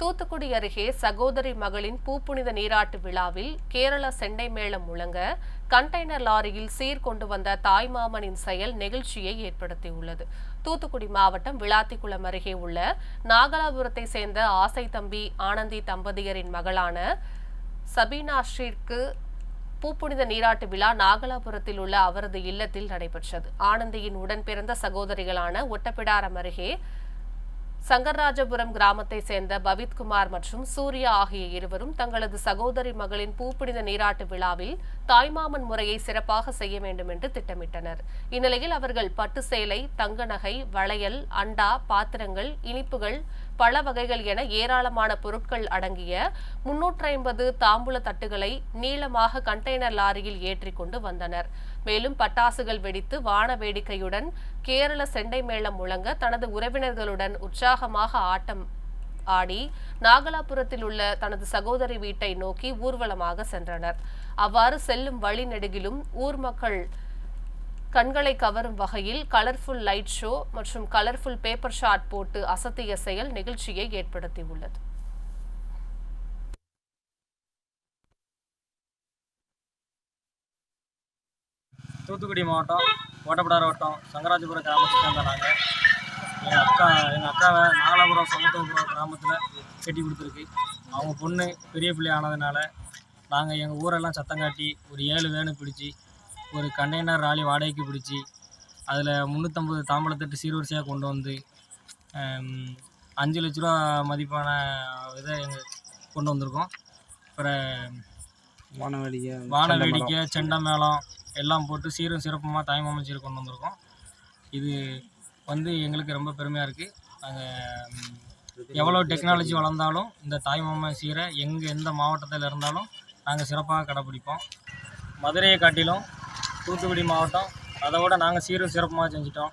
தூத்துக்குடி அருகே சகோதரி மகளின் பூப்புனித நீராட்டு விழாவில் கேரள செண்டை மேளம் முழங்க கண்டெய்னர் லாரியில் சீர் கொண்டு வந்த தாய்மாமனின் செயல் நெகிழ்ச்சியை ஏற்படுத்தியுள்ளது. தூத்துக்குடி மாவட்டம் விளாத்திக்குளம் அருகே உள்ள நாகலாபுரத்தை சேர்ந்த ஆசை தம்பி ஆனந்தி தம்பதியரின் மகளான சபீனாஸ்ரீற்கு பூப்புனித நீராட்டு விழா நாகலாபுரத்தில் உள்ள அவரது இல்லத்தில் நடைபெற்றது. ஆனந்தியின் உடன் பிறந்த சகோதரிகளான ஒட்டப்பிடாரம் அருகே சங்கர்ராஜபுரம் கிராமத்தை சேர்ந்த பவித்குமார் மற்றும் சூர்யா ஆகிய இருவரும் தங்களது சகோதரி மகளின் பூப்பிடித நீராட்டு விழாவில் தாய்மாமன் முறையை சிறப்பாக செய்ய வேண்டும் என்று திட்டமிட்டனர். இந்நிலையில் அவர்கள் பட்டு சேலை தங்க நகை வளையல் அண்டா பாத்திரங்கள் இனிப்புகள் பழ வகைகள் என ஏராளமான பொருட்கள் அடங்கிய முன்னூற்றி ஐம்பது தாம்பூல தட்டுகளை நீளமாக கண்டெய்னர் லாரியில் ஏற்றி கொண்டு வந்தனர். மேலும் பட்டாசுகள் வெடித்து வான வேடிக்கையுடன் கேரள செண்டை மேளம் முழங்க தனது உறவினர்களுடன் உற்சாகமாக ஆட்டம் ஆடி நாகலாபுரத்தில் உள்ள தனது சகோதரி வீட்டை நோக்கி ஊர்வலமாக சென்றனர். அவ்வாறு செல்லும் வழி நெடுகிலும் ஊர் மக்கள் கண்களை கவரும் வகையில் கலர்ஃபுல் லைட் ஷோ மற்றும் கலர்ஃபுல் பேப்பர் ஷாட் போட்டு அசத்திய செயல் நிகழ்ச்சியை ஏற்படுத்தியுள்ளது. தூத்துக்குடி மாவட்டம் ஓட்டப்படார வட்டம் சங்கராஜபுரம் கிராமத்தை சேர்ந்த நாங்கள் எங்கள் அக்கா எங்கள் அக்காவை நாகலாபுரம் சமத்துவபுரம் கிராமத்தில் கட்டி கொடுத்துருக்கு. அவங்க பொண்ணு பெரிய பிள்ளை ஆனதுனால நாங்கள் எங்கள் ஊரெல்லாம் சத்தம் காட்டி ஒரு ஏழு வேனு பிடிச்சி ஒரு கண்டெய்னர் ராலி வாடகைக்கு பிடிச்சி அதில் முந்நூற்றம்பது தாம்பளத்தட்டு சீர்வரிசையாக கொண்டு வந்து அஞ்சு லட்ச ரூபா மதிப்பான இதை எங்கள் கொண்டு வந்திருக்கோம். அப்புறம் வானவேடிக்கை வான வேடிக்கை செண்டை மேளம் எல்லாம் போட்டு சீரும் சிறப்புமாக தாய்மாமன் சீர் கொண்டு வந்திருக்கோம். இது வந்து எங்களுக்கு ரொம்ப பெருமையாக இருக்குது நாங்கள் எவ்வளோ டெக்னாலஜி வளர்ந்தாலும் இந்த தாய்மாமன் சீரை எங்கே எந்த மாவட்டத்தில் இருந்தாலும் நாங்கள் சிறப்பாக கடைப்பிடிப்போம் மதுரையை காட்டிலும் தூத்துக்குடி மாவட்டம். அதை விட நாங்கள் சீரும் சிறப்புமாக செஞ்சிட்டோம்.